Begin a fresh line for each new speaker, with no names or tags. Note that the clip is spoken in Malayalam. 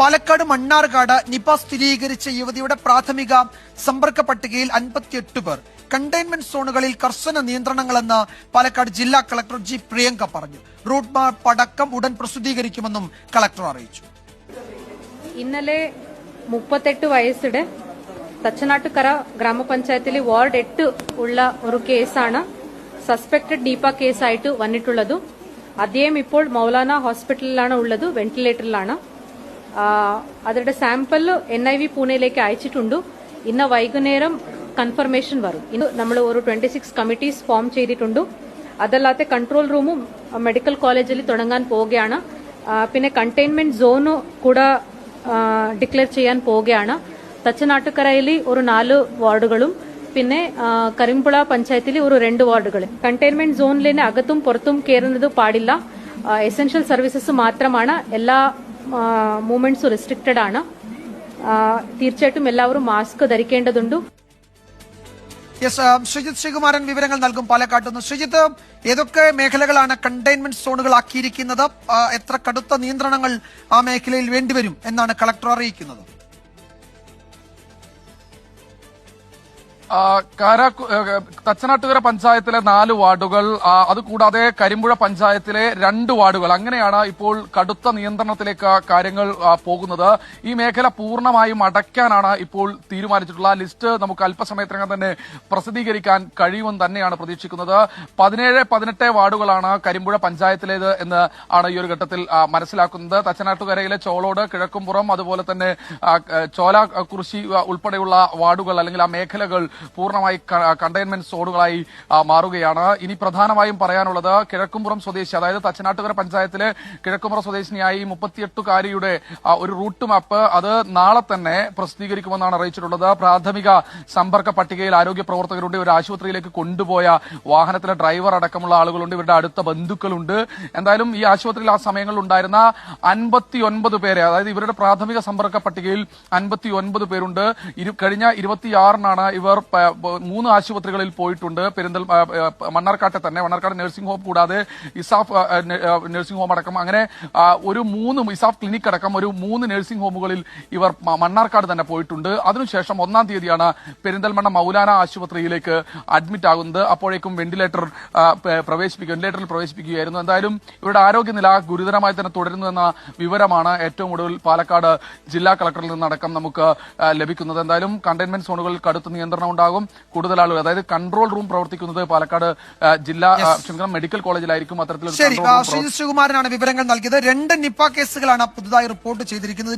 പാലക്കാട് മണ്ണാർക്കാട് നിപ സ്ഥിരീകരിച്ച യുവതിയുടെ പ്രാഥമിക സമ്പർക്ക പട്ടികയിൽ അൻപത്തിയെട്ട് പേർ കണ്ടെയ്ൻമെന്റ് സോണുകളിൽ കർശന നിയന്ത്രണങ്ങളെന്ന് പാലക്കാട് ജില്ലാ കളക്ടർ ജി പ്രിയങ്ക പറഞ്ഞു. റൂട്ട് മാപ്പ് അടക്കം ഉടൻ പ്രസിദ്ധീകരിക്കുമെന്നും കളക്ടർ അറിയിച്ചു.
ഇന്നലെ മുപ്പത്തെട്ട് വയസ്സിടെ തച്ചനാട്ടുകര ഗ്രാമപഞ്ചായത്തിലെ വാർഡ് എട്ട് ഉള്ള ഒരു കേസാണ് സസ്പെക്ടഡ് ഡീപ കേസായിട്ട് വന്നിട്ടുള്ളത്. അദ്ദേഹം ഇപ്പോൾ മൗലാന ഹോസ്പിറ്റലിലാണ് ഉള്ളത് വെന്റിലേറ്ററിലാണ്. അവരുടെ സാമ്പിൾ എൻ ഐ വി പൂനെയിലേക്ക് അയച്ചിട്ടുണ്ട്. ഇന്ന് വൈകുന്നേരം കൺഫർമേഷൻ വരും. ഇന്ന് നമ്മൾ ഒരു ട്വന്റി സിക്സ് കമ്മിറ്റീസ് ഫോം ചെയ്തിട്ടുണ്ട്. അതല്ലാതെ കൺട്രോൾ റൂമും മെഡിക്കൽ കോളേജിൽ തുടങ്ങാൻ പോവുകയാണ്. പിന്നെ കണ്ടെയ്ൻമെന്റ് സോണും കൂടെ ഡിക്ലെയർ ചെയ്യാൻ പോവുകയാണ്. തച്ചനാട്ടുകരയിൽ ഒരു നാല് വാർഡുകളും പിന്നെ കരിമ്പുള പഞ്ചായത്തിൽ ഒരു രണ്ട് വാർഡുകൾ കണ്ടെയ്ൻമെന്റ് സോണിലെ അകത്തും പുറത്തും കയറുന്നത് പാടില്ല. എസെൻഷ്യൽ സർവീസസ് മാത്രമാണ്. എല്ലാ മൂവ്മെന്റ്സും റെസ്ട്രിക്റ്റഡ് ആണ്. തീർച്ചയായിട്ടും എല്ലാവരും മാസ്ക് ധരിക്കേണ്ടതുണ്ട്.
യെസ് ആ, ശ്രീജിത്ത് ശ്രീകുമാരൻ വിവരങ്ങൾ നൽകും പാലക്കാട്ട് നിന്ന് ശ്രീജിത്ത് ഏതൊക്കെ മേഖലകളാണ് കണ്ടെയ്ൻമെന്റ് സോണുകൾ ആക്കിയിരിക്കുന്നത് എത്ര കടുത്ത നിയന്ത്രണങ്ങൾ ആ മേഖലയിൽ വേണ്ടിവരും എന്നാണ് കളക്ടർ അറിയിക്കുന്നത്?
കാരാക്കു തച്ചനാട്ടുകര പഞ്ചായത്തിലെ നാല് വാർഡുകൾ അതുകൂടാതെ കരിമ്പുഴ പഞ്ചായത്തിലെ രണ്ട് വാർഡുകൾ. അങ്ങനെയാണ് ഇപ്പോൾ കടുത്ത നിയന്ത്രണത്തിലേക്ക് കാര്യങ്ങൾ പോകുന്നത്. ഈ മേഖല പൂർണമായും അടയ്ക്കാനാണ് ഇപ്പോൾ തീരുമാനിച്ചിട്ടുള്ള ലിസ്റ്റ് നമുക്ക് അല്പസമയത്തിനകം തന്നെ പ്രസിദ്ധീകരിക്കാൻ കഴിയുമെന്ന് തന്നെയാണ് പ്രതീക്ഷിക്കുന്നത്. പതിനേഴ് പതിനെട്ട് വാർഡുകളാണ് കരിമ്പുഴ പഞ്ചായത്തിലേത് എന്ന് ആണ് ഈ ഒരു ഘട്ടത്തിൽ മനസ്സിലാക്കുന്നത്. തച്ചനാട്ടുകരയിലെ ചോളോട് കിഴക്കുംപുറം അതുപോലെ തന്നെ ചോല കുറിശി ഉൾപ്പെടെയുള്ള വാർഡുകൾ അല്ലെങ്കിൽ ആ മേഖലകൾ പൂർണമായി കണ്ടെയ്ൻമെന്റ് സോണുകളായി മാറുകയാണ്. ഇനി പ്രധാനമായും പറയാനുള്ളത് കിഴക്കുംപുറം സ്വദേശി അതായത് തച്ചനാട്ടുകര പഞ്ചായത്തിലെ കിഴക്കുംപുറം സ്വദേശിനിയായി മുപ്പത്തിയെട്ടുകാരിയുടെ ഒരു റൂട്ട് മാപ്പ് അത് നാളെ തന്നെ പ്രസിദ്ധീകരിക്കുമെന്നാണ് അറിയിച്ചിട്ടുള്ളത്. പ്രാഥമിക സമ്പർക്ക പട്ടികയിൽ ആരോഗ്യ പ്രവർത്തകരുണ്ട് ഒരു ആശുപത്രിയിലേക്ക് കൊണ്ടുപോയ വാഹനത്തിലെ ഡ്രൈവർ അടക്കമുള്ള ആളുകളുണ്ട്. ഇവരുടെ അടുത്ത ബന്ധുക്കളുണ്ട്. എന്തായാലും ഈ ആശുപത്രിയിൽ ആ സമയങ്ങളിൽ ഉണ്ടായിരുന്ന അൻപത്തിയൊൻപത് പേരെ അതായത് ഇവരുടെ പ്രാഥമിക സമ്പർക്ക പട്ടികയിൽ അൻപത്തി ഒൻപത് പേരുണ്ട് കഴിഞ്ഞ ഇരുപത്തിയാറിനാണ് ഇവർ മൂന്ന് ആശുപത്രികളിൽ പോയിട്ടുണ്ട്. പെരിന്തൽ മണ്ണാർക്കാട്ടെ തന്നെ. മണ്ണാർക്കാട് നഴ്സിംഗ് ഹോം കൂടാതെ ഇസാഫ് നഴ്സിംഗ് ഹോം അടക്കം. അങ്ങനെ ഒരു മൂന്ന് ഇസാഫ് ക്ലിനിക് അടക്കം ഒരു മൂന്ന് നഴ്സിംഗ് ഹോമുകളിൽ ഇവർ മണ്ണാർക്കാട് തന്നെ പോയിട്ടുണ്ട്. അതിനുശേഷം ഒന്നാം തീയതിയാണ് പെരിന്തൽമണ്ണ മൗലാന ആശുപത്രിയിലേക്ക് അഡ്മിറ്റ് ആകുന്നത്. അപ്പോഴേക്കും വെന്റിലേറ്റർ പ്രവേശിപ്പിക്കും വെന്റിലേറ്ററിൽ പ്രവേശിപ്പിക്കുകയായിരുന്നു. എന്തായാലും ഇവരുടെ ആരോഗ്യനില ഗുരുതരമായി തന്നെ തുടരുന്നുവെന്ന വിവരമാണ് ഏറ്റവും ഒടുവിൽ പാലക്കാട് ജില്ലാ കളക്ടറിൽ നിന്നടക്കം നമുക്ക് ലഭിക്കുന്നത്. എന്തായാലും കണ്ടെയ്ൻമെന്റ് സോണുകളിൽ കടുത്ത നിയന്ത്രണം ഉണ്ടാകും. കൂടുതൽ ആളുകൾ അതായത് കൺട്രോൾ റൂം പ്രവർത്തിക്കുന്നത് പാലക്കാട് ജില്ലാ ക്ഷമിക്കണം മെഡിക്കൽ കോളേജിലായിരിക്കും അത്തരത്തിലുള്ള
ശ്രീ ശ്രീകുമാരനാണ് വിവരങ്ങൾ നൽകിയത്. രണ്ട് നിപ്പ കേസുകളാണ് പുതുതായി റിപ്പോർട്ട് ചെയ്തിരിക്കുന്നത്.